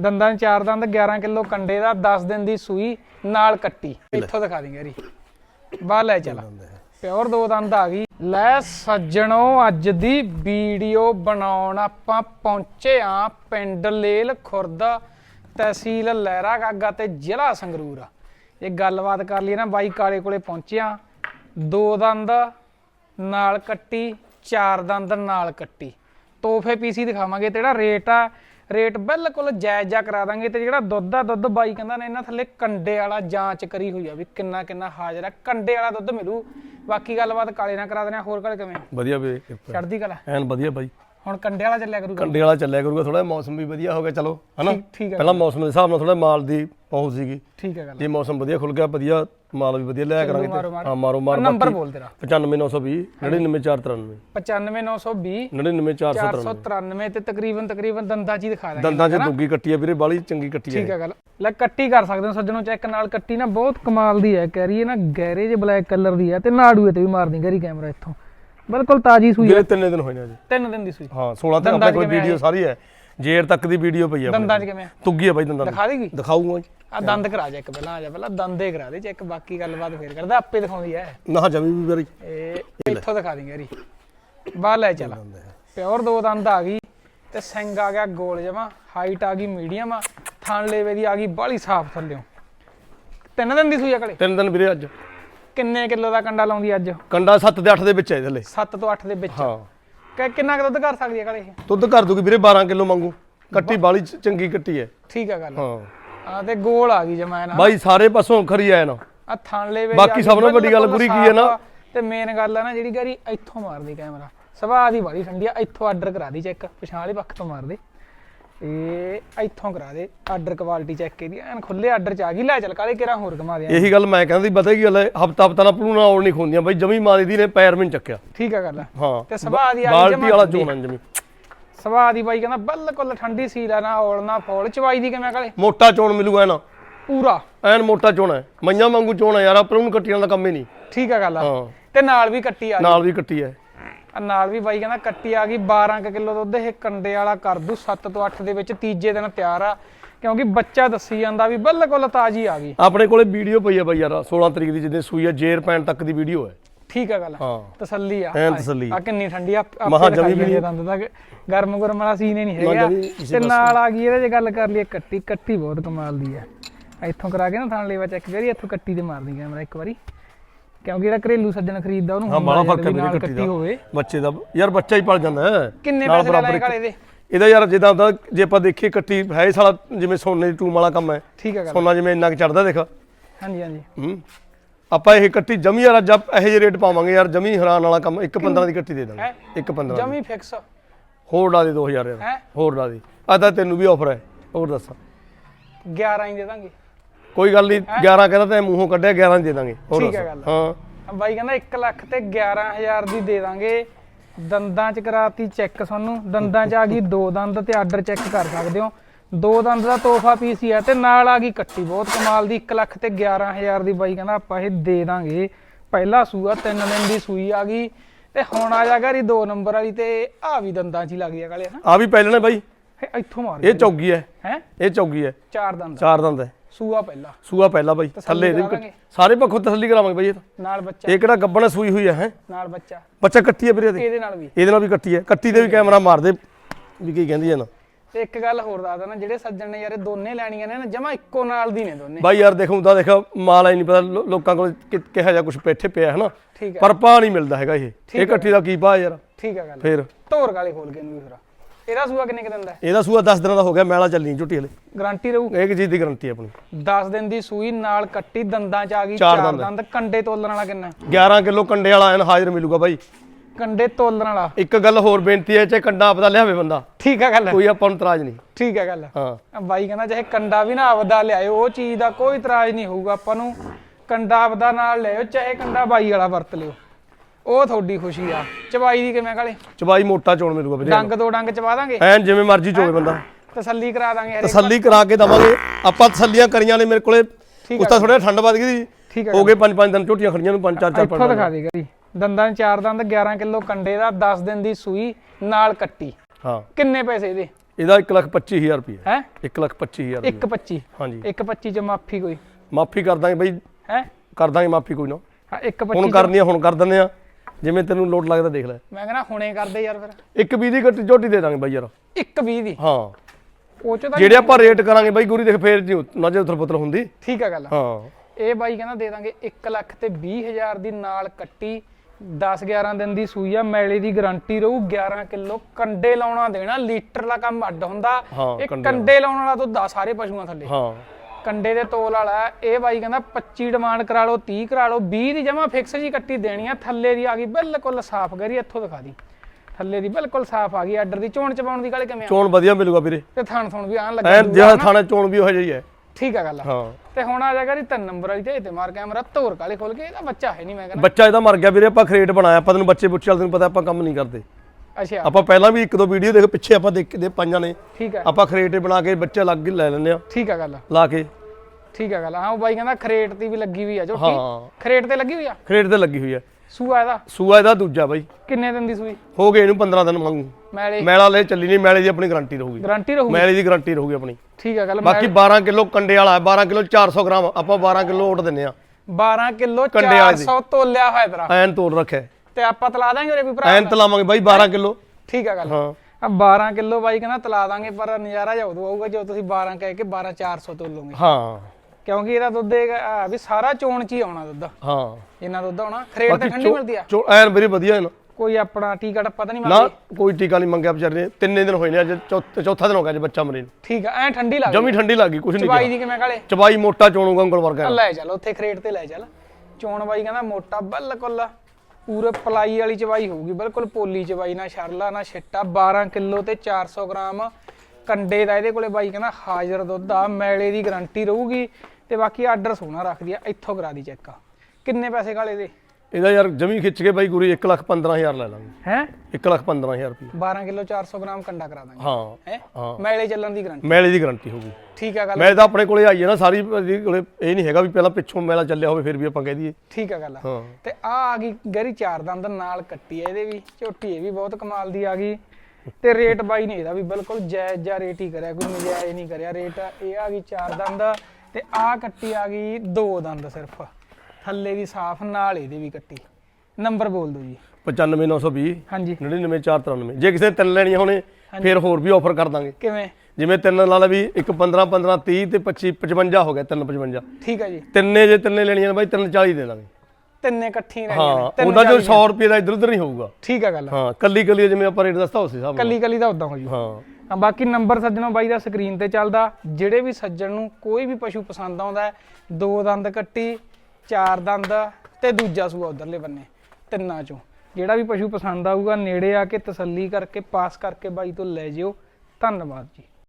ਦੰਦਾਂ ਚਾਰ ਦੰਦ 11 ਕਿਲੋ ਕੰਡੇ ਦਾ 10 ਦਿਨ ਦੀ ਸੂਈ ਨਾਲ ਕੱਟੀ। ਇੱਥੋਂ ਦਿਖਾ ਦਿੰਗੇ ਰੀ ਬਾਹਰ ਲੈ ਚਲਾ। ਪਿਓਰ ਦੋ ਦੰਦ ਆ ਗਈ। ਲੈ ਸੱਜਣੋ ਅੱਜ ਦੀ ਵੀਡੀਓ ਬਣਾਉਣ ਆਪਾਂ ਪਹੁੰਚੇ ਆ ਪਿੰਡ ਲੇਲ ਖੁਰਦ ਤਹਿਸੀਲ ਲਹਿਰਾ ਗਾਗਾ ਤੇ ਜ਼ਿਲ੍ਹਾ ਸੰਗਰੂਰ। ਇਹ ਗੱਲਬਾਤ ਕਰ ਲਈ ਨਾ ਬਾਈ ਕਾਲੇ ਕੋਲੇ ਪਹੁੰਚਿਆ। ਦੋ ਦੰਦ ਨਾਲ ਕੱਟੀ ਚਾਰ ਦੰਦ ਨਾਲ ਕੱਟੀ। ਤੋਹਫੇ ਪੀਸੀ ਦਿਖਾਵਾਂਗੇ ਤੇ ਜਿਹੜਾ ਰੇਟ ਆ। ਰੇਟ ਬਿਲਕੁਲ ਜਾਇਜ਼ ਜਾ ਕਰਾ ਦਾਂਗੇ ਤੇ ਜਿਹੜਾ ਦੁੱਧ ਆ ਦੁੱਧ ਬਾਈ ਕਹਿੰਦਾ ਨੇ ਇਹਨਾਂ ਥੱਲੇ ਕੰਡੇ ਵਾਲਾ ਜਾਂਚ ਕਰੀ ਹੋਈ ਆ ਵੀ ਕਿੰਨਾ ਕਿੰਨਾ ਹਾਜ਼ਰ ਆ। ਕੰਡੇ ਵਾਲਾ ਦੁੱਧ ਮਿਲੂ। ਬਾਕੀ ਗੱਲਬਾਤ ਕਾਲੇ ਨਾਲ ਕਰਾ ਦਿੰਦੇ ਆ। ਹੋਰ ਕਾਲੇ ਕਿਵੇਂ ਵਧੀਆ ਵੀ। ਚੜਦੀ ਕਲਾ? ਐਨ ਵਧੀਆ ਬਾਈ। ਹੁਣ ਕੰਡੇ ਵਾਲਾ ਚੱਲਿਆ ਕਰੂਗਾ। ਕੰਡੇ ਵਾਲਾ ਚੱਲਿਆ ਕਰੂਗਾ ਥੋੜਾ ਮੌਸਮ ਵੀ ਵਧੀਆ ਹੋ ਗਿਆ ਚਲੋ ਹਨਾ? ਠੀਕ- ਠੀਕ ਹੈ ਪਹਿਲਾਂ ਮੌਸਮ ਦੇ ਹਿਸਾਬ ਨਾਲ ਥੋੜਾ ਮਾਲ ਦੀ ਪਹੁੰਚ ਸੀਗੀ। ਠੀਕ ਹੈ ਗੱਲ ਜੇ ਮੌਸਮ ਵਧੀਆ ਖੁੱਲ ਗਿਆ ਵਧੀਆ ਮਾਲ ਵੀ ਵਧੀਆ ਲਿਆ ਕਰਾਂਗੇ ਮਾਰੋ। ਹਾਂ ਮਾਰੋ ਮਾਰ ਨੰਬਰ ਬੋਲ ਤੇਰਾ। 95920 99943 95920 99493 493 ਤੇ ਤਕਰੀਬਨ ਤਕਰੀਬਨ ਦੰਦਾਂ 'ਚ ਹੀ ਦਿਖਾ ਦਾਂਗੇ। ਦੰਦਾਂ 'ਚ ਦੁੱਗੀ ਕੱਟੀ ਆ ਵੀਰੇ ਬਾਲੀ ਚੰਗੀ ਕੱਟੀ ਆ ਠੀਕ ਹੈ ਗੱਲ। ਲੈ ਕੱਟੀ ਕਰ ਸਕਦੇ ਹੋ ਸੱਜਣੋ ਚੈੱਕ ਨਾਲ ਕੱਟੀ ਨਾ ਬਹੁਤ ਕਮਾਲ ਦੀ ਹੈ ਕਹਿ ਰਹੀ ਹੈ ਨਾ ਗੈਰੇਜ ਬਲੈਕ ਕਲਰ ਦੀ ਹੈ ਤੇ ਨਾੜੂਏ ਤੇ ਵੀ ਮਾਰਦੀ ਗਰੀ ਕੈਮਰਾ ਇੱਥੋਂ। ਬਿਲਕੁਲ ਤਾਜੀ ਸੂਈ ਹੈ। ਵੀਰੇ ਤਿੰਨੇ ਦਿਨ ਹੋਏ ਨੇ ਅਜੇ। ਤਿੰਨ ਦਿਨ ਦੀ ਸੂਈ। ਹਾਂ 16 ਤੇ ਆਪਣੇ ਕੋਲ ਵੀਡੀਓ ਸਾਰੀ ਹੈ। ਜੇਰ ਤੱਕ ਦੀ ਵੀਡੀਓ ਪਈ ਆ ਆਪਣੀ। ਦੰਦਾਂ 'ਚ ਕਿਵੇਂ ਆ? ਤੁੱਗੀ ਆ ਬਾਈ ਦੰਦਾਂ ਦੀ। ਦਿਖਾ ਦੇਗੀ? ਦਿਖਾਊਂਗਾ ਜੀ। ਆ ਦੰਦ ਕਰਾ ਜਾ ਇੱਕ ਪਹਿਲਾਂ ਆ ਜਾ ਪਹਿਲਾਂ ਦੰਦੇ ਕਰਾ ਦੇ ਚੈੱਕ ਬਾਕੀ ਗੱਲਬਾਤ ਫੇਰ ਕਰਦਾ ਆਪੇ ਦਿਖਾਉਂਦੀ ਹੈ ਨਾ ਜਮੀ ਵੀ ਵੀਰੇ ਇਹ ਇੱਥੋਂ ਦਿਖਾ ਦੀ ਗਰੀ ਬਾਹਰ ਲੈ ਚੱਲ। ਪਿਓਰ ਦੋ ਦੰਦ ਆ ਗਈ ਤੇ ਸਿੰਘ ਆ ਗਿਆ ਗੋਲ ਜਮਾ ਹਾਈਟ ਆ ਗਈ ਮੀਡੀਅਮ ਆ ਥਣ ਲੇਵੇ ਦੀ ਆ ਗਈ ਬਾਹਲੀ ਸਾਫ਼ ਥੱਲਿਓ। ਤਿੰਨ ਦਿਨ ਦੀ ਸੂਈ ਅਕਲੇ ਤਿੰਨ ਦਿਨ ਵੀਰੇ ਅੱਜ। ਕਿੰਨੇ ਕਿਲੋ ਦਾ ਕੰਡਾ ਲਾਉਂਦੀ ਅੱਜ? ਕੰਡਾ 7 ਤੇ 8 ਦੇ ਵਿੱਚ ਹੈ ਥੱਲੇ। 7 ਤੋਂ 8 ਦੇ ਵਿੱਚ। ਹਾਂ। ਕਿ ਕਿੰਨਾ ਕੁ ਦੁੱਧ ਕਰ ਸਕਦੀ ਹੈ ਕਲੇ ਇਹ? ਦੁੱਧ ਕਰ ਦੂਗੀ ਵੀਰੇ 12 ਕਿਲੋ ਮੰਗੂ। ਕੱਟੀ ਬਾਲੀ ਚ- ਚੰਗੀ ਕੱਟੀ ਹੈ। ਠੀਕ ਹੈ ਗੱਲ। ਹਾਂ। ਆ ਤੇ ਗੋਲ ਆ ਗਈ ਜਮਾ ਨਾ। ਬਾਈ ਸਾਰੇ ਪਾਸੋਂ ਖਰੀ ਆਇਆ ਨਾ ਆ ਥਣ ਲੇਵੇ ਬਾਕੀ ਸਭ ਨਾਲੋਂ ਵੱਡੀ ਗੱਲ ਪੂਰੀ ਕੀ ਹੈ ਨਾ? ਤੇ ਮੇਨ ਗੱਲ ਆ ਨਾ ਜਿਹੜੀ ਗਾਰੀ ਇੱਥੋਂ ਮਾਰਦੀ ਕੈਮਰਾ। ਸਭਾ ਦੀ ਬੜੀ ਠੰਡੀ ਆ। ਇੱਥੋਂ ਆਰਡਰ ਕਰਾ ਦੀ ਚੈੱਕ। ਪਛਾਣ ਵਾਲੇ ਪੱਖ ਤੋਂ ਮਾਰ ਇਹ ਇੱਥੋਂ ਕਰਾ ਦੇ ਆਰਡਰ ਕੁਆਲਿਟੀ ਚੈੱਕ ਇਹਦੀ ਐਨ ਖੁੱਲੇ ਆਰਡਰ ਚ ਆ ਗਈ ਲੈ ਚੱਲ ਕਾਲੇ ਕਿਹੜਾ ਹੋਰ ਘਮਾ ਦੇ ਇਹੀ ਗੱਲ ਮੈਂ ਕਹਿੰਦੀ ਪਤਾ ਕੀ ਗੱਲ ਹੈ ਹਫਤਾ ਹਫਤਾ ਨਾਲ ਪੜੂਣਾ ਔੜ ਨਹੀਂ ਖੁੰਦੀਆਂ ਬਾਈ ਜਮੀ ਮਾਰੀ ਦੀ ਨੇ ਪੈਰ ਵੀ ਚੱਕਿਆ। ਠੀਕ ਆ ਗੱਲ ਹਾਂ ਤੇ ਸਭਾ ਦੀ ਆ ਗਈ ਬਾਲਟੀ ਜਮਾ ਵਾਲਾ ਚੋਣਾ ਜਮੀ। ਸਭਾ ਦੀ ਬਾਈ ਕਹਿੰਦਾ ਬਿਲਕੁਲ ਠੰਡੀ ਸੀਲ ਆ ਨਾ ਔਲ ਨਾ ਫੋਲ ਚਵਾਈ ਦੀ ਕਿਵੇਂ ਕਾਲੇ? ਮੋਟਾ ਚੋਣ ਮਿਲੂਗਾ ਨਾ ਪੂਰਾ। ਐਨ ਮੋਟਾ ਚੋਣਾ ਹੈ ਮਈਆਂ ਵਾਂਗੂ ਚੋਣਾ ਯਾਰ ਨੂੰ ਕੱਟੀਆਂ ਦਾ ਕੰਮ ਹੀ ਨਹੀਂ। ਠੀਕ ਆ ਗੱਲ ਆ। ਹਾਂ। ਤੇ ਨਾਲ ਵੀ ਕੱਟੀ ਆ। ਨਾਲ ਵੀ ਕੱਟੀ ਹੈ। ਆ ਨਾਲ ਵੀ ਬਾਈ ਕਹਿੰਦਾ ਕੱਟੀ ਆ ਗਈ 12 ਕੁ ਕਿਲੋ ਦੁੱਧ ਇਹ ਕੰਡੇ ਵਾਲਾ ਕਰ ਦੂ 7 ਤੋਂ 8 ਦੇ ਵਿੱਚ ਤੀਜੇ ਦਿਨ ਤਿਆਰ ਆ। ਕਿਉਂਕਿ ਬੱਚਾ ਦੱਸੀ ਜਾਂਦਾ ਵੀ ਬਿਲਕੁਲ ਤਾਜੀ ਆ ਗਈ। ਆਪਣੇ ਕੋਲੇ ਵੀਡੀਓ ਪਈ ਆ ਬਾਈ ਯਾਰ 16 ਤਰੀਕ ਦੀ ਜਿੱਦੇ ਸੂਈ ਆ ਜੇਰ ਪੈਣ ਤੱਕ ਦੀ ਵੀਡੀਓ ਹੈ। ਠੀਕ ਆ ਗੱਲ ਹਾਂ। ਤਸੱਲੀ ਆ। ਐਨ ਤਸੱਲੀ। ਆ ਕਿੰਨੀ ਠੰਡੀ ਆ। ਮਹਾਂ ਆਪੇ ਜਮੀ ਦਿਖਾਈ ਜਾਂਦੀ ਦੰਦ ਦਾ। ਗਰਮ ਗਰਮ ਵਾਲਾ ਸੀਨ ਹੀ ਨਹੀਂ ਹੈਗਾ। ਜਮੀ ਇਸੇ ਤੇ ਨਾਲ ਆ ਗਈ ਇਹਦੇ ਜੇ ਗੱਲ ਕਰ ਲਈਏ ਕੱਟੀ ਕੱਟੀ ਬਹੁਤ ਕਮਾਲ ਦੀ ਆ। ਇੱਥੋਂ ਕਰਾ ਕੇ ਨਾ ਥਾਣ ਲੈਵਾ ਚੈੱਕ ਕਰੀ ਇੱਥੋਂ ਕੱਟੀ ਤੇ ਮਾਰਦੀ ਕੈਮਰਾ ਇੱਕ ਵਾਰੀ। ਕਿਉਂਕਿ ਜਿਹੜਾ ਘਰੇਲੂ ਸੱਜਣ ਖਰੀਦਦਾ ਉਹਨੂੰ ਹਾਂ ਹੁੰਦਾ ਯਾਰ ਫ਼ਰਕ ਹੈ ਨਾਲ ਕੱਟੀ ਦਾ। ਹੋਵੇ। ਬੱਚੇ ਦਾ ਯਾਰ ਬੱਚਾ ਹੀ ਪਲ ਜਾਂਦਾ ਹੈ। ਕਿੰਨੇ ਪੈਸੇ ਲਏ ਕਾਲੇ ਦੇ? ਇਹਦਾ ਯਾਰ ਜਿੱਦਾਂ ਦਾ ਜੇ ਆਪਾਂ ਦੇਖੀਏ ਕੱਟੀ ਹੈ ਹੀ ਸਾਲਾ ਜਿਵੇਂ ਸੋਨੇ ਦੀ ਟੂਮ ਵਾਲਾ ਕੰਮ ਹੈ। ਠੀਕ ਗੱਲ। ਸੋਨਾ ਜਿਵੇਂ ਇੰਨਾ ਕੁ ਚੜਦਾ ਦੇਖ। ਹਾਂਜੀ ਹਾਂਜੀ। ਹੂੰ। ਆਪਾਂ ਇਹ ਕੱਟੀ ਜਮੀ ਯਾਰ ਅੱਜ ਇਹੋ ਜਿਹੇ ਰੇਟ ਪਾਵਾਂਗੇ ਯਾਰ ਜਮੀ ਹੈਰਾਨ ਵਾਲਾ ਕੰਮ 1.15 ਦੀ ਕੱਟੀ ਦੇ ਦਾਂਗੇ। ਹੈਂ? 1.15 ਜਮੀ ਫਿਕਸ ਹੋਰ ਡਾ ਦੇ 2000 ਯਾਰ। ਹੈ? ਹੋਰ ਡਾ ਦੇ। ਆ ਤਾਂ ਤੈਨੂੰ ਵੀ ਆਫਰ ਹੈ। ਹੋਰ ਦੱਸ। 11 ਹੀ ਦੇ ਦਾਂਗੇ। ਕੋਈ ਗੱਲ ਨਹੀਂ 11 ਕਹਿੰਦਾ ਤੇ ਮੂੰਹੋਂ ਕੱਢਿਆ 11 ਦੇ ਦਾਂਗੇ। ਹੋਰ ਠੀਕ ਹੈ ਗੱਲ। ਹਾਂ। ਬਾਈ ਕਹਿੰਦਾ 1 ਲੱਖ ਤੇ 11000 ਦੀ ਦੇ ਦਾਂਗੇ। ਦੰਦਾਂ ਚ ਕਰਾਤੀ ਚੈੱਕ ਤੁਹਾਨੂੰ ਦੰਦਾਂ ਚ ਆ ਗਈ ਦੋ ਦੰਦ ਤੇ ਆਰਡਰ ਚੈੱਕ ਕਰ ਸਕਦੇ ਹੋ। ਦੋ ਦੰਦ ਦਾ ਤੋਹਫਾ ਪੀਸ ਹੀ ਆ ਤੇ ਨਾਲ ਆ ਗਈ ਕੱਟੀ। ਬਹੁਤ ਕਮਾਲ ਦੀ 1 ਲੱਖ ਤੇ 11000 ਦੀ ਬਾਈ ਕਹਿੰਦਾ ਆਪਾਂ ਇਹ ਦੇ ਦਾਂਗੇ। ਪਹਿਲਾ ਸੂਆ ਤਿੰਨ ਦਿਨ ਦੀ ਸੂਈ ਆ ਗਈ ਤੇ ਹੁਣ ਆ ਜਾ ਘਰੀ ਦੋ ਨੰਬਰ ਵਾਲੀ ਤੇ ਆ ਵੀ ਦੰਦਾਂ ਚ ਹੀ ਲੱਗ ਗਿਆ ਕਾਲੇ ਆ ਵੀ ਪਹਿਲਾਂ ਨੇ ਬਾਈ ਇੱਥੋਂ ਮਾਰ ਇਹ ਚੌਗੀ ਹੈ। ਹੈ? ਇਹ ਚੌਗੀ ਹੈ। ਚਾਰ ਦੰਦ। ਚਾਰ ਦੰਦ ਹੈ। ਸੂਆ ਪਹਿਲਾ। ਸੂਆ ਪਹਿਲਾ ਬਾਈ ਥੱਲੇ ਵੀ। ਕੱਟੀ- ਸਾਰੇ ਪੱਖੋਂ ਤਸੱਲੀ ਕਰਾਵਾਂਗੇ ਬਾਈ ਇਹ ਤਾਂ। ਨਾਲ ਬੱਚਾ। ਇਹ ਕਿਹੜਾ ਗੱਬਣ ਸੂਈ ਹੋਈ ਹੈ ਹੈ? ਨਾਲ ਬੱਚਾ। ਬੱਚਾ ਕੱਟੀ ਹੈ ਵੀਰੇ ਇਹਦੇ। ਇਹਦੇ ਨਾਲ ਵੀ। ਇਹਦੇ ਨਾਲ ਵੀ ਕੱਟੀ ਹੈ। ਕੱਟੀ ਦੇ ਵੀ ਕੈਮਰਾ ਮਾਰ ਦੇ ਵੀ ਕੀ ਕਹਿੰਦੀ ਹੈ ਨਾ। ਤੇ ਇੱਕ ਗੱਲ ਹੋਰ ਦੱਸਦਾ ਨਾ ਜਿਹੜੇ ਸੱਜਣ ਨੇ ਯਾਰ ਇਹ ਦੋਨੇ ਲੈਣੀਆਂ ਨੇ ਨਾ ਜਮਾ ਇੱਕੋ ਨਾਲ ਦੀ ਨੇ ਦੋਨੇ। ਬਾਈ ਯਾਰ ਦੇਖੋ ਤਾਂ ਦੇਖ ਮਾਲ ਆਈ ਨਹੀਂ ਪਤਾ ਲੋਕਾਂ ਕੋਲ ਕਿਹੋ ਜਿਹਾ ਕੁਝ ਬੈਠੇ ਪਿਆ ਹੈ ਨਾ ਪਰ ਪਾ ਨਹੀਂ ਮਿਲਦਾ ਹੈਗਾ ਇਹ। ਇਹ ਕੱਟੀ ਦਾ ਕੀ ਪਾ ਯਾਰ? ਠੀਕ ਹੈ ਗੱਲ। ਫੇਰ। ਧੋਰ ਗਾਲੇ ਖੋਲ ਕੇ ਇਹਨੂੰ ਵੀ ਫਿਰ। ਇਹਦਾ ਸੂਆ ਕਿੰਨੇ ਕੁ ਦਿੰਦਾ ਹੈ? ਇਹਦਾ ਸੂਆ 10 ਦਿਨਾਂ ਦਾ ਹੋ ਗਿਆ ਮੈਲਾ ਚੱਲਣੀ ਝੁੱਟੀ ਹਲੇ। ਗਾਰੰਟੀ ਰਹੂ? ਇੱਕ ਚੀਜ਼ ਦੀ ਗਾਰੰਟੀ ਆਪਣੀ। 10 ਦਿਨ ਦੀ ਸੂਈ ਨਾਲ ਕੱਟੀ ਦੰਦਾਂ ਚ ਆ ਗਈ ਚਾਰ ਦੰਦ। ਕੰਡੇ ਤੋਲਣ ਵਾਲਾ ਕਿੰਨਾ 11 ਕਿਲੋ ਕੰਡੇ ਵਾਲਾ ਐਨ ਹਾਜ਼ਰ ਮਿਲੂਗਾ ਬਾਈ। ਕੰਡੇ ਤੋਲਣ ਵਾਲਾ। ਇੱਕ ਗੱਲ ਹੋਰ ਬੇਨਤੀ ਹੈ ਚਾਹੇ ਕੰਡਾ ਆਪਦਾ ਲਿਆਵੇ ਬੰਦਾ ਠੀਕ ਹੈ ਗੱਲ ਕੋਈ ਆਪਾਂ ਨੂੰ ਇਤਰਾਜ਼ ਨਹੀਂ। ਠੀਕ ਹੈ ਗੱਲ ਹਾਂ। ਬਾਈ ਕਹਿੰਦਾ ਚਾਹੇ ਕੰਡਾ ਵੀ ਨਾ ਆਪਦਾ ਲਿਆਇਓ ਉਹ ਚੀਜ਼ ਦਾ ਕੋਈ ਇਤਰਾਜ਼ ਨਹੀਂ ਹੋਊਗਾ। ਆਪਾਂ ਨੂੰ ਕੰਡਾ ਆਪਦਾ ਨਾਲ ਲਿਆਇਓ ਚਾਹੇ ਕੰਡਾ ਬਾਈ ਵਾਲਾ ਵਰਤ ਲਿਓ। ਉਹ ਤੁਹਾਡੀ ਖੁਸ਼ੀ ਆ। ਚਬਾਈ ਦੀ ਕਿਵੇਂ ਕਾਲੇ? ਚਬਾਈ ਮੋਟਾ ਚੋਣ ਮਿਲੂਗਾ ਵੀਰੇ ਡੰਗ ਦੋ। ਡੰਗ ਚਵਾ ਦਾਂਗੇ? ਐਨ ਜਿਵੇਂ ਮਰਜ਼ੀ ਚੋਵੇ ਬੰਦਾ। ਤਸੱਲੀ ਕਰਾ ਦਾਂਗੇ ਹਰੇਕ ਤਸੱਲੀ ਕਰਾ ਕੇ ਦਵਾਂਗੇ। ਆਪਾਂ ਤਸੱਲੀਆਂ ਕਰੀਆਂ ਨੇ ਮੇਰੇ ਕੋਲੇ। ਉਸ ਤਾਂ ਥੋੜਾ ਠੰਡ ਵੱਧ ਗਈ ਠੀਕ ਹੈ ਗਏ ਪੰਜ ਪੰਜ ਦਿਨ ਝੋਟੀਆਂ ਖੜੀਆਂ ਨੂੰ ਪੰਜ ਚਾਰ ਚਾਰ ਇੱਥੋਂ ਦਿਖਾ ਦੇ ਗਰੀ ਦੰਦਾਂ ਚਾਰ ਦੰਦ 11 ਕਿਲੋ ਕੰਡੇ ਦਾ 10 ਦਿਨ ਦੀ ਸੂਈ ਨਾਲ ਕੱਟੀ। ਹਾਂ। ਕਿੰਨੇ ਪੈਸੇ ਇਹਦੇ? ਇਹਦਾ 125000 ਰੁਪਏ ਹੈ? 125000 ਰੁਪਏ 125 ਹਾਂਜੀ। 125 ਚ ਮਾਫੀ ਕੋਈ? ਮਾਫੀ ਕਰ ਦਾਂਗੇ ਬਾਈ। ਹੈ? ਕਰ ਦਾਂਗੇ ਮਾਫੀ ਕੋਈ ਨਾ। ਹਾਂ ਹੁਣ 125 ਕਰਨੀ ਆ ਹੁਣ ਕਰ ਦਿੰਦੇ ਆ। ਜਿਵੇਂ ਤੈਨੂੰ ਲੋਟ ਲੱਗਦਾ ਦੇਖ ਲੈ। ਮੈਂ ਕਹਿੰਦਾ ਹੁਣੇ ਕਰਦੇ ਯਾਰ ਫਿਰ। ਇੱਕ 20 ਦੀ ਕੱਟੀ ਝੋਟੀ ਦੇ ਦਾਂਗੇ ਬਾਈ ਯਾਰ। 120 ਦੀ? ਹਾਂ। ਉਹ ਚ ਤਾਂ ਜਿਹੜੇ ਆਪਾਂ ਰੇਟ ਕਰਾਂਗੇ ਬਾਈ ਗੁਰੀ ਦੇਖ ਫੇਰ ਨਹੀਂ ਨਾ ਜੇ ਉਥਲ ਪੁਤਲ ਹੁੰਦੀ। ਠੀਕ ਆ ਗੱਲ। ਹਾਂ। ਇਹ ਬਾਈ ਕਹਿੰਦਾ ਦੇ ਦਾਂਗੇ 1 ਲੱਖ ਤੇ 20 ਹਜ਼ਾਰ ਦੀ ਨਾਲ ਕੱਟੀ 10 11 ਦਿਨ ਦੀ ਸੂਈ ਆ ਮੈਲੇ ਦੀ ਗਾਰੰਟੀ ਰਹੂ 11 ਕਿਲੋ ਕੰਡੇ ਲਾਉਣਾ ਦੇਣਾ ਲੀਟਰ ਦਾ ਕੰਮ ਅੱਡ ਹੁੰਦਾ। ਹਾਂ, ਇਹ ਕੰਡੇ ਕੰਡੇ ਲਾਉਣ ਵਾਲਾ ਦੁੱਧ ਆ ਸਾਰੇ ਪਸ਼ੂਆਂ ਥੱਲੇ। ਹਾਂ। ਕੰਡੇ ਦੇ ਤੋਲ ਵਾਲਾ। ਇਹ ਬਾਈ ਕਹਿੰਦਾ 25 ਡਿਮਾਂਡ ਕਰਾ ਲਓ 30 ਕਰਾ ਲਓ 20 ਦੀ ਜਮਾ ਫਿਕਸ ਜੀ ਕੱਟੀ ਦੇਣੀ ਆ ਥੱਲੇ ਦੀ ਆ ਗਈ ਬਿਲਕੁਲ ਸਾਫ਼ ਕਰੀ ਇੱਥੋਂ ਦਿਖਾ ਦੀ। ਥੱਲੇ ਦੀ ਬਿਲਕੁਲ ਸਾਫ਼ ਆ ਗਈ ਆਰਡਰ ਦੀ ਚੋਣ ਚਪਾਉਣ ਦੀ ਗੱਲ ਕਿਵੇਂ ਆ? ਚੋਣ ਵਧੀਆ ਮਿਲੂਗਾ ਵੀਰੇ। ਤੇ ਥਣ ਥਣ ਵੀ ਆਣ ਦੂਆ ਜਿਹੜਾ। ਥਾਣੇ ਚੋਣ ਵੀ ਉਹ ਜਿਹੀ ਹੈ। ਠੀਕ ਆ ਗੱਲ ਹਾਂ। ਤੇ ਹੁਣ ਆ ਜਾਗਾ ਜੀ ਤਿੰਨ ਨੰਬਰ ਵਾਲੀ ਤੇ ਇਹ ਤੇ ਮਾਰ ਕੈਮਰਾ ਧੋਰ ਕਾਲੇ ਖੋਲ ਕੇ ਇਹਦਾ ਬੱਚਾ ਹੈ ਨਹੀਂ ਮੈਂ ਕਹਿੰਦਾ। ਬੱਚਾ ਇਹਦਾ ਮਰ ਗਿਆ ਵੀਰੇ ਆਪਾਂ ਖਰੇਟ ਬਣਾਇਆ ਆਪਾਂ ਤੈਨੂੰ ਬੱਚੇ ਬੁੱਚੇ ਵਾਲੇ ਤੈਨੂੰ ਪਤਾ ਆਪਾਂ ਕੰਮ ਨਹੀਂ ਕਰਦੇ। ਅੱਛਾ। ਆਪਾਂ ਪਹਿਲਾਂ ਵੀ ਇੱਕ ਦੋ ਵੀਡੀਓ ਦੇਖ ਪਿੱਛੇ ਆਪਾਂ ਦੇਖ ਦੇ ਪਾਈਆਂ ਨੇ। ਠੀਕ ਆ ਆਪਾਂ ਖਰੇਟ ਬਣਾ ਕੇ ਬੱਚੇ ਲੱਗ ਹੀ ਲੈ ਲੈਂਦੇ ਆ ਠੀਕ ਆ ਗੱਲ। ਲਾ ਕੇ। ਠੀਕ ਆ ਗੱਲ। ਹਾਂ ਉਹ ਬਾਈ ਕਹਿੰਦਾ ਖਰੇਟ ਦੀ ਵੀ ਲੱਗੀ ਹੋਈ ਆ ਜੋ ਹਾਂ। ਖਰੇਟ ਤੇ ਲੱਗੀ ਹੋਈ ਆ? ਖਰੇਟ ਤੇ ਲੱਗੀ ਹੋਈ ਹੈ ਸੂਆ ਇਹਦਾ? ਸੂਆ ਇਹਦਾ ਦੂਜਾ ਬਾਈ। ਕਿੰਨੇ ਦਿਨ ਦੀ ਸੂਈ? ਹੋ ਗਏ ਇਹਨੂੰ 15 ਦਿਨ ਮੰਗੂ ਮੈਲੇ। ਮੈਲਾ ਲੈ ਚੱਲੀ ਨਹੀਂ ਮੈਲੇ ਦੀ ਆਪਣੀ ਗਾਰੰਟੀ ਰਹੂਗੀ। ਗਾਰੰਟੀ ਰਹੂ ਮੈਲੇ ਦੀ ਗਾਰੰਟੀ ਰਹੂਗੀ ਆਪਣੀ। ਠੀਕ ਆ ਗੱਲ ਬਾਕੀ 12 ਕਿਲੋ ਕੰਡੇ ਵਾਲਾ ਹੈ 12 ਕਿਲੋ 400 ਗ੍ਰਾਮ। ਆਪਾਂ 12 ਕਿਲੋ ਓਟ ਦਿੰਨੇ ਆ 12 ਕਿਲੋ ਕੰਡੇ ਵਾਲੀ ਦੀ। 400 ਤੋਲਿਆ ਹੋਇਆ ਤੇਰਾ। ਐਨ ਤੋਲ ਰੱਖਿਆ। ਤੇ ਆਪਾਂ ਤਲਾ ਦਾਂਗੇ ਉਰੇ ਵੀ ਭਰਾ ਐਨ ਤਲਾਵਾਂਗੇ ਬਾਈ 12 ਕਿਲੋ। ਠੀਕ ਆ ਗੱਲ। ਹਾਂ। ਆ 12 ਕਿਲੋ ਬਾਈ ਕਹਿੰਦਾ ਤਲਾ ਦਾਂਗੇ ਪਰ ਨਜ਼ਾਰਾ ਜਾ ਉਦੋਂ ਆਊਗਾ ਜਦੋਂ ਤੁਸੀਂ 12 ਕਹਿ ਕੇ 12 400 ਤੋਲੋਗੇ। ਹਾਂ। ਕਿਉਂਕਿ ਇਹਦਾ ਦੁੱਧ ਇਹ ਵੀ ਸਾਰਾ ਚੋਣ ਚ ਹੀ ਆਉਣਾ ਦੁੱਧ। ਹਾਂ। ਇਹਨਾਂ ਦੁੱਧ ਆਉਣਾ ਖਰੇਟ ਤੇ ਠੰਡੀ ਮਿਲਦੀ ਆ। ਚੋ ਐਨ ਵੀਰੇ ਵਧੀਆ ਹੈ ਨਾ। ਕੋਈ ਆਪਣਾ ਟੀਕਾ ਟੱਪਾ ਤਾਂ ਨਹੀਂ ਨਾ ਮਾਰਦੀ ਕੋਈ ਟੀਕਾ ਨਹੀਂ ਮੰਗਿਆ ਵਿਚਾਰੇ ਨੇ। ਤਿੰਨੇ ਦਿਨ ਹੋਏ ਨੇ ਅੱਜ ਚੌਥ- ਦਿਨ ਹੋ ਗਿਆ ਅੱਜ ਬੱਚਾ ਮਰੇ ਨੂੰ। ਠੀਕ ਆ ਐ ਠੰਡੀ ਲੱਗ ਜਮੀ ਠੰਡੀ ਲੱਗੀ ਕੁਛ ਨਹੀਂ ਬਾਈ ਦੀ ਕਿਵੇਂ ਕਾਲੇ? ਚਬਾਈ ਮੋਟਾ ਚੋਣੂਗਾ ਉਂਗਲ ਵਰਗਾ। ਲੈ ਚੱਲ ਉੱਥੇ ਖਰੇਟ ਤੇ ਲੈ ਚੱਲ। ਚੋਣ ਬਾਈ ਕਹਿੰਦਾ ਮੋਟਾ ਬਿਲਕੁਲ। ਪੂਰੇ ਪਲਾਈ ਵਾਲੀ ਚਵਾਈ ਹੋਊਗੀ, ਬਿਲਕੁਲ ਪੋਲੀ ਚਵਾਈ, ਨਾ ਸ਼ਰਲਾ, ਨਾ ਛਿੱਟਾ 12 ਕਿਲੋ ਤੇ 400 ਗ੍ਰਾਮ ਕੰਡੇ ਦਾ ਇਹਦੇ ਕੋਲੇ ਬਾਈ ਕਹਿੰਦਾ ਹਾਜ਼ਰ ਦੁੱਧ ਆ, ਮੈਲੇ ਦੀ ਗਾਰੰਟੀ ਰਹੂਗੀ ਤੇ ਬਾਕੀ ਆਰਡਰ ਸੋਨਾ ਰੱਖਦੀ ਆ, ਇੱਥੋਂ ਕਰਾ ਦੀ ਚੈੱਕ ਕਿੰਨੇ ਪੈਸੇ ਕਾਲੇ ਦੇ? ਇਹਦਾ ਯਾਰ ਜਮੀ ਖਿੱਚ ਕੇ ਬਾਈ ਗੁਰੀ 1 ਲੱਖ 15000 ਲੈ ਲਾਂਗੇ। ਹੈ? 1 ਲੱਖ 15000 ਰੁਪਏ 12 ਕਿਲੋ 400 ਗ੍ਰਾਮ ਕੰਡਾ ਕਰਾ ਦਾਂਗੇ। ਹਾਂ ਹੈ? ਹਾਂ। ਮੈਲੇ ਚੱਲਣ ਦੀ ਗਾਰੰਟੀ ਮੈਲੇ ਦੀ ਗਾਰੰਟੀ ਹੋਊਗੀ। ਠੀਕ ਆ ਗੱਲ। ਮੈਂ ਤਾਂ ਆਪਣੇ ਕੋਲੇ ਆਈ ਹੈ ਨਾ ਸਾਰੀ ਇਹਦੇ ਕੋਲੇ ਇਹ ਨਹੀਂ ਹੈਗਾ ਵੀ ਪਹਿਲਾਂ ਪਿੱਛੋਂ ਮੈਲਾ ਚੱਲਿਆ ਹੋਵੇ ਫਿਰ ਵੀ ਆਪਾਂ ਕਹਿ ਦਈਏ। ਠੀਕ ਆ ਗੱਲ ਹਾਂ। ਤੇ ਆ ਆ ਗਈ ਗਹਿਰੀ ਚਾਰ ਦੰਦ ਨਾਲ ਕੱਟੀ ਆ ਇਹਦੇ ਵੀ। ਝੋਟੀ ਇਹ ਵੀ ਬਹੁਤ ਕਮਾਲ ਦੀ ਆ ਗਈ। ਤੇ ਰੇਟ ਬਾਈ ਨੇ ਇਹਦਾ ਵੀ ਬਿਲਕੁਲ ਜਾਇਜ਼ ਜਿਹਾ ਰੇਟ ਹੀ ਕਰਿਆ ਕੋਈ ਨਜਾਇਜ਼ ਨਹੀਂ ਕਰਿਆ। ਰੇਟ ਇਹ ਆ ਗਈ ਚਾਰ ਦੰਦ। ਤੇ ਆ ਕੱਟੀ ਆ ਗਈ ਦੋ ਦੰਦ ਸਿਰਫ। ਥੱਲੇ ਦੀ ਸਾਫ਼ ਨਾਲ ਇਹਦੇ ਵੀ ਕੱਟੀ। ਨੰਬਰ ਬੋਲ ਦਿਓ ਜੀ। 95920 ਹਾਂਜੀ। 99493 ਜੇ ਕਿਸੇ ਨੇ ਤਿੰਨ ਲੈਣੀਆਂ ਹੋਣੇ ਫਿਰ ਹੋਰ ਵੀ ਆਫਰ ਕਰ ਦਾਂਗੇ। ਕਿਵੇਂ? ਜਿਵੇਂ ਤਿੰਨ ਲਾ ਲਾ ਵੀ ਇੱਕ 15 15 30 ਤੇ 25 55 ਹੋ ਗਿਆ ਤਿੰਨ 55 ਠੀਕ ਆ ਜੀ। ਤਿੰਨੇ ਜੇ ਤਿੰਨੇ ਲੈਣੀਆਂ ਬਾਈ ਤਿੰਨ 40 ਦੇ ਦਾਂਗੇ। ਤਿੰਨੇ ਇਕੱਠੀ ਹਾਂ ਰਹਿ ਉਹਦਾ ਜੋ ਚਾਲੀ 100 ਰੁਪਏ ਦਾ ਇਧਰ ਉਧਰ ਨਹੀਂ ਹੋਊਗਾ। ਠੀਕ ਆ ਗੱਲ ਹਾਂ ਕੱਲੀ ਕੱਲੀ ਜਿਵੇਂ ਆਪਾਂ ਰੇਟ ਦੱਸਤਾ ਉਸੇ ਹਿਸਾਬ ਨਾਲ। ਕੱਲੀ ਕੱਲੀ ਦਾ ਉਦਾਂ ਹੋ ਜੂ। ਹਾਂ। ਹਾਂ ਬਾਕੀ ਨੰਬਰ ਸੱਜਣੋ ਬਾਈ ਦਾ ਸਕਰੀਨ ਤੇ ਚੱਲਦਾ। ਜਿਹੜੇ ਵੀ ਸੱਜਣ ਨੂੰ ਕੋਈ ਵੀ ਪਸ਼ੂ ਪਸੰਦ ਆਉਂਦਾ ਹੈ, ਦੋ ਦੰਦ ਕੱਟੀ ਚਾਰ ਦੰਦ ਤੇ ਦੂਜਾ ਸੂਆ ਉਧਰਲੇ ਬੰਨੇ, ਤਿੰਨਾਂ ਚੋਂ। ਜਿਹੜਾ ਵੀ ਪਸ਼ੂ ਪਸੰਦ ਆਊਗਾ, ਨੇੜੇ ਆ ਕੇ ਤਸੱਲੀ ਕਰਕੇ, ਪਾਸ ਕਰਕੇ ਬਾਈ ਤੋਂ ਲੈ ਜਿਓ। ਧੰਨਵਾਦ ਜੀ।